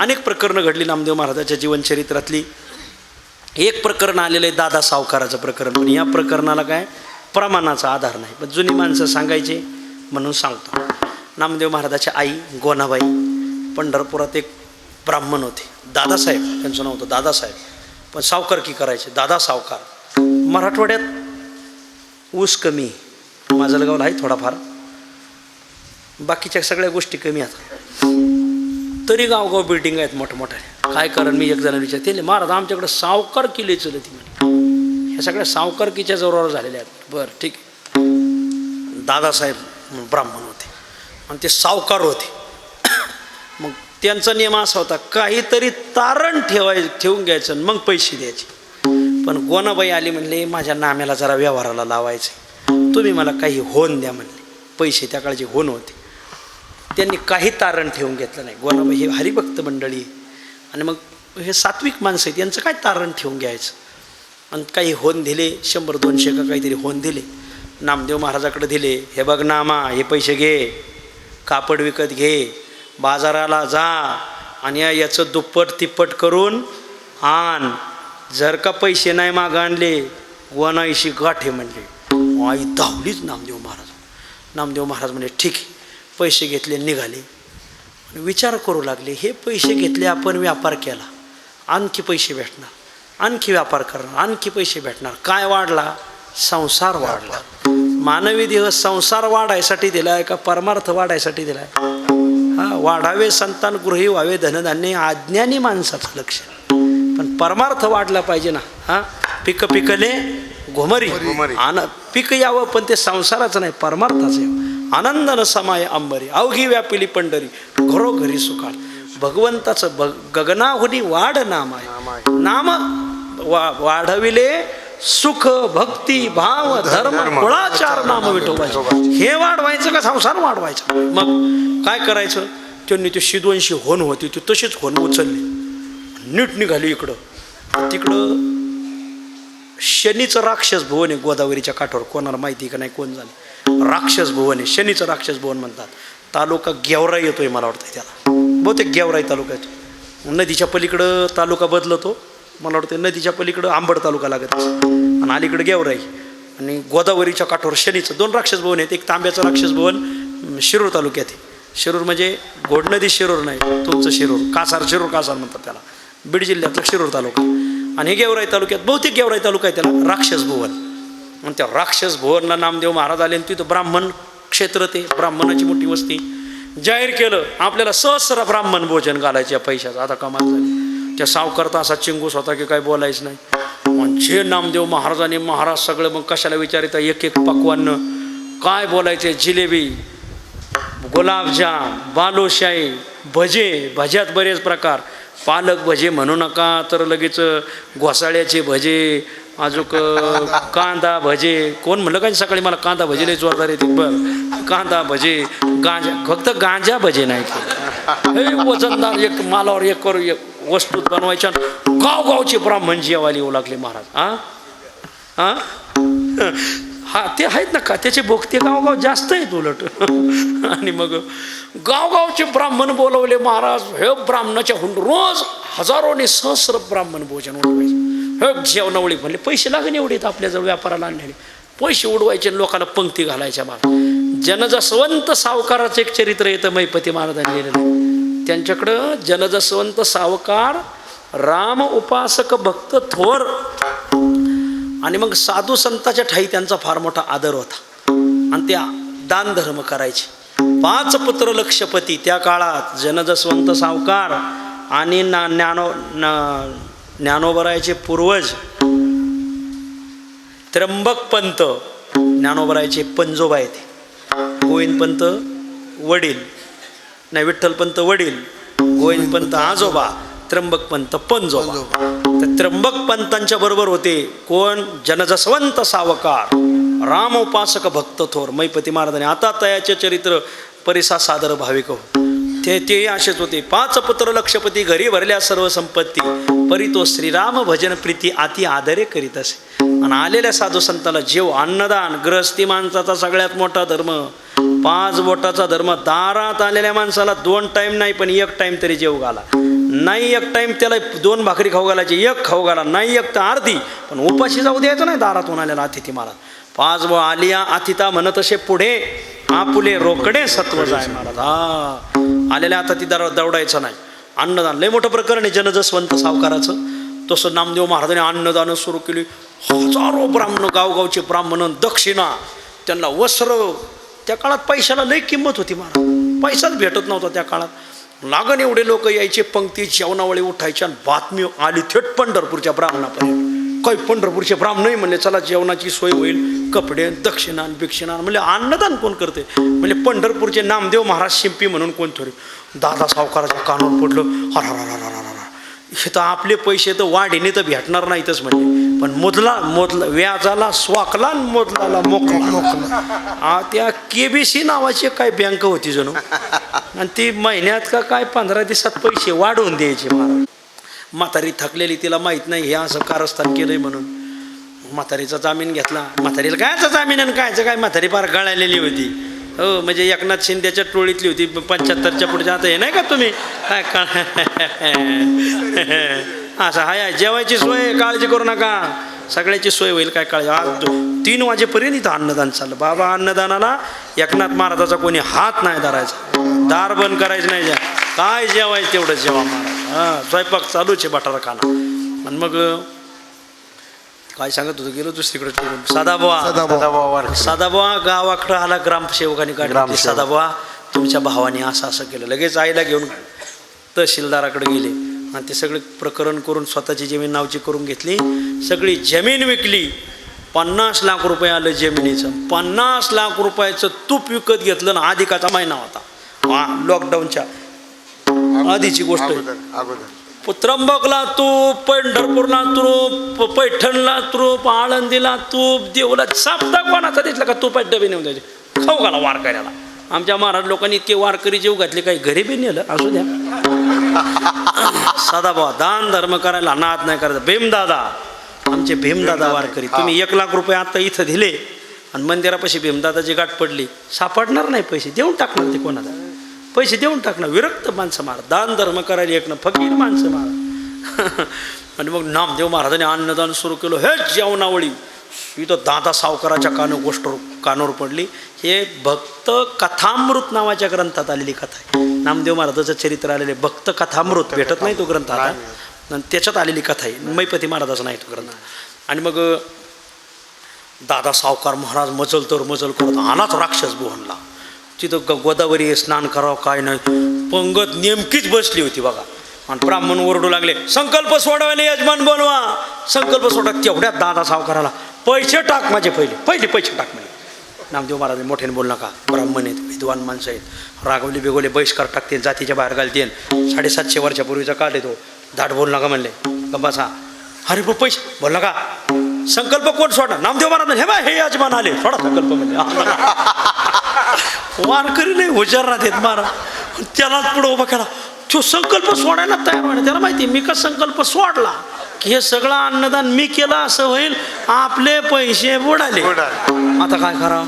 अनेक प्रकरणं घडली. नामदेव महाराजाच्या जीवनचरित्रातली एक प्रकरण आलेलं आहे दादा सावकाराचं प्रकरण. पण या प्रकरणाला काय प्रमाणाचा आधार नाही. पण जुनी माणसं सांगायचे म्हणून सांगतो. नामदेव महाराजाच्या आई गोनाबाई पंढरपुरात एक ब्राह्मण होते. दादासाहेब त्यांचं नाव होतं दादासाहेब. पण सावकार की करायचे? दादा सावकार. मराठवाड्यात ऊस कमी. माझं लगावलं आहे थोडाफार. बाकीच्या सगळ्या गोष्टी कमी आहेत तरी गावगाव बिल्डिंग आहेत मोठमोठ्या. काय कारण मी एक जण विचारते महाराज आमच्याकडे सावकार किल्ले चलत म्हणे. ह्या सगळ्या सावकारकीच्या जोरावर झालेल्या आहेत. बरं ठीक दादासाहेब ब्राह्मण होते. आणि ते सावकार होते. मग त्यांचा नियम असा होता काहीतरी तारण ठेवाय ठेवून घ्यायचं आणि मग पैसे द्यायचे. पण गोनाबाई आली म्हणले माझ्या नाम्याला जरा व्यवहाराला लावायचे तुम्ही मला काही होन द्या म्हणले. पैसे त्या काळचे होन होते. त्यांनी काही तारण ठेवून घेतलं नाही. गोलाबाई हे हरिभक्त मंडळी. आहे. आणि मग हे सात्विक माणसं आहेत यांचं काय तारण ठेवून घ्यायचं? आणि काही होन दिले शंभर दोनशे का काहीतरी होन दिले. नामदेव महाराजाकडे दिले हे बघ नामा हे पैसे घे कापड विकत घे बाजाराला जा आणि याचं दुप्पट तिप्पट करून आण. जर का पैसे नाही माग आणले वनाईशी गाठे म्हणले. आई धावलीच नामदेव महाराज. नामदेव महाराज म्हणजे ठीक आहे पैसे घेतले निघाले. आणि विचार करू लागले हे पैसे घेतले आपण व्यापार केला आणखी पैसे भेटणार आणखी व्यापार करणार आणखी पैसे भेटणार. काय वाढला? संसार वाढला. मानवी देह संसार वाढायसाठी दिलाय का परमार्थ वाढायसाठी दिलाय? हा वाढावे संतान गृही व्हावे धनधान्य अज्ञानी माणसाचं लक्ष. पण परमार्थ वाढला पाहिजे ना. हा पिक पिकले घुमरी. आन पीक यावं पण ते संसाराचं नाही परमार्थाचं यावं. आनंदन समाय अंबरी अवघी व्यापिली पंढरी घरोघरी सुकाळ भगवंताचं भग गगनाहुनी वाढ नाम आहे नाम वा वाढविले सुख भक्ती भाव धर्म. कुळाचार नाम विठोबाचे. हे वाढवायचं का संसार वाढवायचा? मग काय करायचं? त्यांनी ते शिदवंशी होण होती ती तशीच होण उचलली. नीट निघाली इकडं. तिकडं शनीचं राक्षस भुवन आहे गोदावरीच्या काठावर. कोणाला माहिती का नाही कोण झालं? राक्षस भुवन आहे. शनीचं राक्षस भुवन म्हणतात. तालुका गेवराई येतोय मला वाटतं त्याला. बहुतेक गेवराई तालुका येतो नदीच्या पलीकडं तालुका बदलतो. मला वाटतं नदीच्या पलीकडं आंबड तालुका लागत आणि अलीकडं गेवराई. आणि गोदावरीच्या काठावर शनीचं दोन राक्षस भवन आहेत. एक तांब्याचं राक्षस भवन शिरूर तालुक्यात आहे. शिरूर म्हणजे घोड नदी शिरूर नाही तुमचं शिरूर. कासार शिरूर कासार म्हणतात त्याला. बीड जिल्ह्यातला शिरूर तालुका. आणि गेवराई तालुक्यात बहुतेक गेवराई तालुका आहे त्याला. राक्षस भुवन. मग त्या राक्षस भुवनला नामदेव महाराज आले आणि तिथं ब्राह्मण क्षेत्र ते ब्राह्मणाची मोठी वस्ती. जाहीर केलं. आपल्याला सहस्र ब्राह्मण भोजन घालायचे या पैशाचं. आता कमाल झाली. त्या सावकारता असा चिंगूस होता की काय बोलायचं नाही. मग जे नामदेव महाराजांनी महाराज सगळं मग कशाला विचारिता एक एक पक्वान्न. काय बोलायचे? जिलेबी गुलाबजाम बालुशाही भजे. भज्यात बरेच प्रकार. पालक भजे म्हणू नका तर लगेच घोसाळ्याचे भजे अजूक कांदा भजे कोण म्हणलं काय सकाळी मला कांदा भजे लय जोरदार येते बरं. कांदा भजे गांजा फक्त गांजा भजे नाही हे वजनदार एक मालावर एक करू एक वस्तू बनवायच्या गावगावचे ब्राह्मण जेवायला येऊ लागले महाराज. हा हा हा ते आहेत ना का? त्याचे भोगते गावगाव जास्त आहेत उलट. आणि मग गावगावचे ब्राह्मण बोलवले महाराज हे ब्राह्मणाच्या हुंड रोज हजारोने सहस्र ब्राह्मण भोजन उठवायचे. जेवणावळी म्हणले पैसे लागणे एवढे तर आपल्याजवळ व्यापाराला आणलेले. पैसे उडवायचे लोकांना पंक्ती घालायच्या माग. जनजसवंत सावकाराचं एक चरित्र येतं मैपती महाराजांनी लिहिलेलं त्यांच्याकडं जनजसवंत सावकार राम उपासक भक्त थोर. आणि मग साधू संताच्या ठाई त्यांचा फार मोठा आदर होता. आणि त्या दान धर्म करायचे. पाच पुत्र लक्षपती त्या काळात जनजसवंत सावकार आणि ना ज्ञानो न- ज्ञानोबरायचे पूर्वज त्र्यंबक पंत ज्ञानोबरायचे पंजोबा येते गोविंदपंत वडील नाही विठ्ठलपंत वडील गोविंदपंत आजोबा त्र्यंबकपंत पंजोबा. तर त्र्यंबक पंतांच्या बरोबर होते कोण? जनजसवंत सावकार राम उपासक भक्त थोर मैपती महाराजांनी. आता तयाचे चरित्र परिसा सादर भाविक हो. ते तेही असेच होते. पाच पुत्र लक्षपती घरी भरल्या सर्व संपत्ती. परी तो श्रीराम भजन प्रीती अति आदरे करीत असे. आणि आलेल्या साधू संताला जेव अन्नदान ग्रहस्थी माणसाचा सगळ्यात मोठा धर्म. पाच बोटाचा धर्म दारात आलेल्या माणसाला दोन टाईम नाही पण एक टाईम तरी जेव घाला. नाही एक टाईम त्याला दोन भाकरी खाऊ घालायची एक खाऊ घाला. नाही एक तर अर्धी पण उपाशी जाऊ द्यायचं नाही दारातून आलेला अतिथी महाराज पाच व आलिया अतिथा म्हणत असे पुढे आपुले रोकडे सत्व जाय महाराज. हा. आलेल्या आता ती दर दौडायचं नाही. अन्नदान लय मोठं प्रकरण आहे जनजसवंत सावकाराचं. तसं नामदेव महाराजांनी अन्नदानं सुरू केली. हजारो ब्राह्मण गावगावचे ब्राह्मण दक्षिणा त्यांना वस्त्र. त्या काळात पैशाला लई किंमत होती महाराज. पैसाच भेटत नव्हता त्या काळात. लागण एवढे लोक यायचे पंक्ती जेवणावळी उठायच्या आणि बातमी आली थेट पंढरपूरच्या ब्राह्मणापर्यंत. काही पंढरपूरचे ब्राह्मणही म्हणले चला जेवणाची सोय होईल कपडे दक्षिणा बिक्षिणा म्हणजे अन्नदान कोण करते? म्हणजे पंढरपूरचे नामदेव महाराज शिंपी म्हणून कोण थोडे दादा सावकाराच्या कानावर पडलं हर हे तर आपले पैसे तर वाढीने तर भेटणार नाहीतच म्हणजे पण मोदला मोदला व्याजाला स्वाकला मोदलाला मोकला. मोकला त्या के बी सी नावाची काय बँक होती जणू. आणि ती महिन्यात का काय पंधरा दिवसात पैसे वाढवून द्यायचे महाराज. म्हातारी थकलेली तिला माहीत नाही हे असं कारस्थान केलंय म्हणून. म्हातारीचा जामीन घेतला. म्हातारीला कायचा जामीन आणि कायचं? काय म्हातारी फार गळालेली होती. हो म्हणजे एकनाथ शिंदेच्या टोळीतली होती पंच्याहत्तरच्या पुढच्या. आता हे नाही का तुम्ही? काय का असं हाय जेवायची सोय काळजी करू नका. सगळ्याची सोय होईल काय काळजी आज तीन वाजेपर्यंत इथं अन्नदान चाललं. बाबा अन्नदानाला एकनाथ महाराजाचा कोणी हात नाही धरायचा. दार बंद करायचं नाही. ज्या काय जेवायचं तेवढं जेवा महाराज. हां स्वयंपाक चालूच आहे बटारा खाना आणि मग काय सांगत होतं गेलो दुसरीकडे सदाभाऊ. सदाबुवा. गावाकडं आला ग्रामसेवकाने काढली. सदाबुवा तुमच्या भावाने असं असं केलं. लगेच आईला घेऊन तहसीलदाराकडे गेले. आणि ते सगळे प्रकरण करून स्वतःची जमीन नावची करून घेतली. सगळी जमीन विकली. पन्नास लाख रुपये आलं जमिनीचं. पन्नास लाख रुपयाचं तूप विकत घेतलं ना अधिकाचा महिना होता. हा लॉकडाऊनच्या आधीची गोष्ट त्र्यंबकला तूप पंढरपूरला तूप पैठणला तूप आळंदीला तूप देऊला साप्ताह कोणाचा दिसला का तुपात डबे नेऊन द्यायचे? खाऊ घाला वारकऱ्याला. आमच्या महाराज लोकांनी इतके वारकरी जेव घातले काही घरी बी नेलं? असू द्या. सदाभाऊ दान धर्म करायला नाद नाही करायचा. भीमदादा आमचे भीमदादा वारकरी तुम्ही एक लाख रुपये आता इथं दिले आणि मंदिरापाशी भीमदादाची गाठ पडली. सापडणार नाही पैसे देऊन टाकणार ते कोणाला? पैसे देऊन टाकणार विरक्त माणसं मारा दान धर्म करायला एक ना फकीर माणसं मारा. आणि मग नामदेव महाराजांनी अन्नदान सुरू केलं हे जेवणावळी. इथं दादा सावकाराच्या कान गोष्ट कानावर पडली. हे भक्त कथामृत नावाच्या ग्रंथात आलेली कथा आहे. नामदेव महाराजाचं चरित्र आलेले भक्त कथामृत भेटत नाही तो ग्रंथ आता. आणि त्याच्यात आलेली कथा आहे. मैपती महाराजाचा नाही तो ग्रंथ. आणि मग दादा सावकार महाराज मजल तर मजल करत आलाच राक्षस बोहनला तिथं ग गोदावरी स्नान करावं काय नाही. पंगत नेमकीच बसली होती बघा. आणि ब्राह्मण ओरडू लागले संकल्प सोडवायला यजमान बनवा. संकल्प सोडा तेवढ्यात दादा सावकाराला पैसे टाक माझे पहिले पहिले पैसे टाक म्हणे. नामदेव महाराज मोठ्याने बोल नका. ब्राह्मण आहेत विद्वान माणसं आहेत. रागवले बिगवले बहिष्कार टाकतील जातीच्या बाहेर घालतील साडेसातशे वर्षापूर्वीचा काळ येतो दाट बोल नका म्हणले. गंबासा अरे बा पैसे बोल नका. संकल्प कोण सोडा नामदेव महाराज हे बा हे यजमान आले. सोडा संकल्प म्हणजे वारकरी नाही हुशार राहतात महाराज त्यालाच पुढं उभा केला. तो संकल्प सोडायला तयार व्हायला. त्याला माहिती मी का संकल्प सोडला? की हे सगळं अन्नदान मी केलं असं होईल आपले पैसे बुडाले. आता काय करा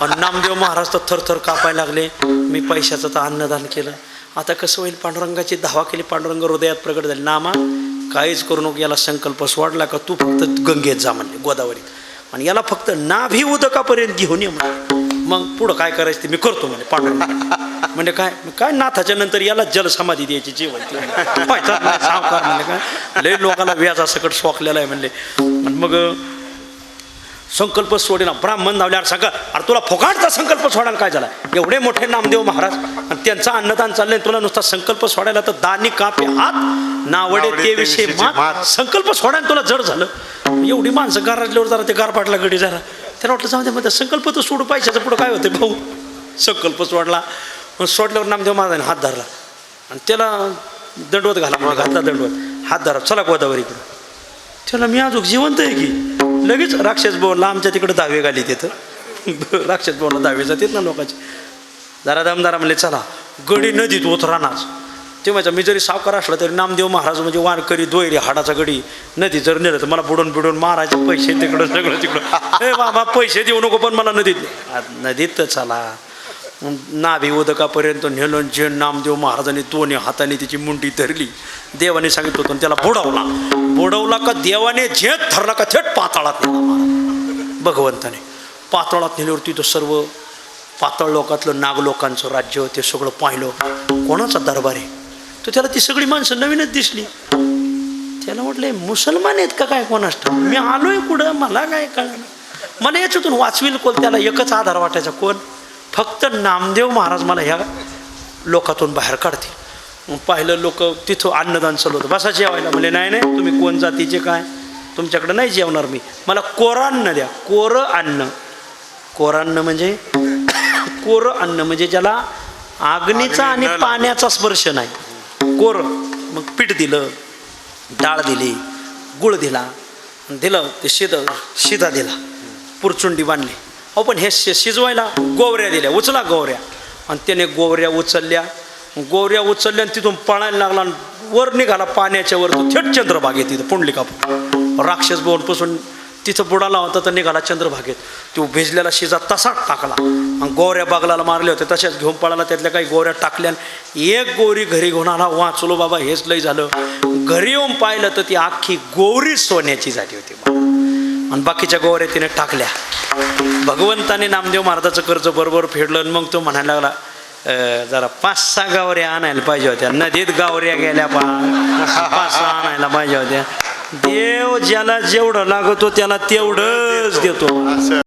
पण नामदेव महाराज तर थरथर कापायला लागले. मी पैशाचं तर अन्नदान केलं. आता कसं होईल पांडुरंगाची धावा केली पांडुरंग हृदयात प्रकट झाली. नामा काहीच करू नको याला संकल्प सोडला का तू फक्त गंगेत जा म्हणले गोदावरीत. आणि याला फक्त नाभी उदकापर्यंत घेऊन ये म्हणे मग पुढं काय करायचं ते मी करतो म्हणे पांडुरंग म्हणजे काय काय नाथाच्या नंतर याला जलसमाधी द्यायची जेवण सावकार म्हणले काय. लय लोकांना व्याजासकट सोकलेला आहे म्हणले. मग संकल्प सोडेना ब्राह्मण धावल्यावर सांगा अरे तुला फोकाटचा संकल्प सोडायला काय झाला? एवढे मोठे नामदेव महाराज आणि त्यांचं अन्नदान चाललंय तुला नुसता संकल्प सोडायला तर दानी कापे हात नावडे ते विषयी. संकल्प सोडायला तुला जड झालं. एवढी माणसं गारजल्यावर जरा ते गार पाटला गडी जरा त्याला वाटलं जाऊ दे मध्ये संकल्प तर सोडू पैशाचं पुढं काय होतं भाऊ? संकल्प सोडला. मग सोडल्यावर नामदेव महाराजांनी हात धरला. आणि त्याला दंडवत घाला मला घातला दंडवत. हात धरा चला गोदावरीकडं त्याला मी अजून जिवंत आहे की? लगेच राक्षस भवनला आमच्या तिकडं दहावे घाली तिथं राक्षस भवनला दहावे जातात ना लोकांचे. दारा दमदारा म्हणले चला. गडी नदीत उतरानाच ते माझ्या मी जरी सावकार असला तरी नामदेव महाराज म्हणजे वारकरी दोयरी हाडाचा गडी. नदी जर नेलं तर मला बुडून बिडून मारायचे पैसे तिकडं सगळं तिकडं. ए बाबा पैसे देऊ नको पण मला नदीत. नदीत तर चला. नाभी उदकापर्यंत नेलं जे नामदेव महाराजांनी दोन्ही हाताने तिची मुंडी धरली देवाने सांगितलं होतं त्याला बुडवला. बुडवला का देवाने झेत धरला का थेट पाताळात नेला भगवंताने. पाताळात नेल्यावर तिथं सर्व पातळ लोकातलं नाग लोकांचं राज्य ते सगळं पाहिलं. कोणाचा दरबार आहे? तर त्याला ती सगळी माणसं नवीनच दिसली. त्याला म्हटलं मुसलमान आहेत का काय कोणास ठाऊक? मी आलोय कुठं? मला काय कळलं मला याच्यातून वाचविल कोण? त्याला एकच आधार वाटायचा कोण? फक्त नामदेव महाराज मला ह्या लोकातून बाहेर काढतील. मग पाहिलं लोक तिथं अन्नदान चालू होतं बसा जेवायला. म्हणजे नाही नाही तुम्ही कोण जातीचे काय? तुमच्याकडं नाही जेवणार मी. मला कोरं अन्न द्या. कोरं अन्न. कोरं अन्न म्हणजे कोरं अन्न म्हणजे ज्याला अग्नीचा आणि पाण्याचा स्पर्श नाही. कोर मग पीठ दिलं डाळ दिली गुळ दिला दिलं ते शिद शिदा दिला पुरचुंडी बांधली. अहो पण हे शि शिजवायला गोवऱ्या दिल्या उचला गोवऱ्या. आणि त्याने गोवऱ्या उचलल्या. गोवऱ्या उचलल्या आणि तिथून पळायला लागला आणि वर निघाला पाण्याच्या वर तो थेट चंद्रभागेत तिथं पुंडलिकापूर. राक्षसपासून तिथं बुडाला होता तर निघाला चंद्रभागेत. तो भिजलेला शिजा तसाच टाकला. आणि गोऱ्या बागलाला मारले होते तशाच घेऊन पळाला त्यातल्या काही गोऱ्या टाकल्या. आणि एक गोरी घरी घेऊन आला वाचलो बाबा हेच लय झालं. घरी येऊन पाहिलं तर ती अख्खी गोरी सोन्याची झाली होती आणि बाकीच्या गोवऱ्या तिने टाकल्या. भगवंताने नामदेव महाराजाचं कर्ज बरोबर फेडलं आणि मग तो म्हणायला लागला "अं, जरा पाच सहा गावऱ्या आणायला पाहिजे होत्या. नदीत गावऱ्या गेल्या पा पाच सहा आणायला पाहिजे होत्या. देव ज्याला जेवढं लागतो त्याला तेवढंच देतो.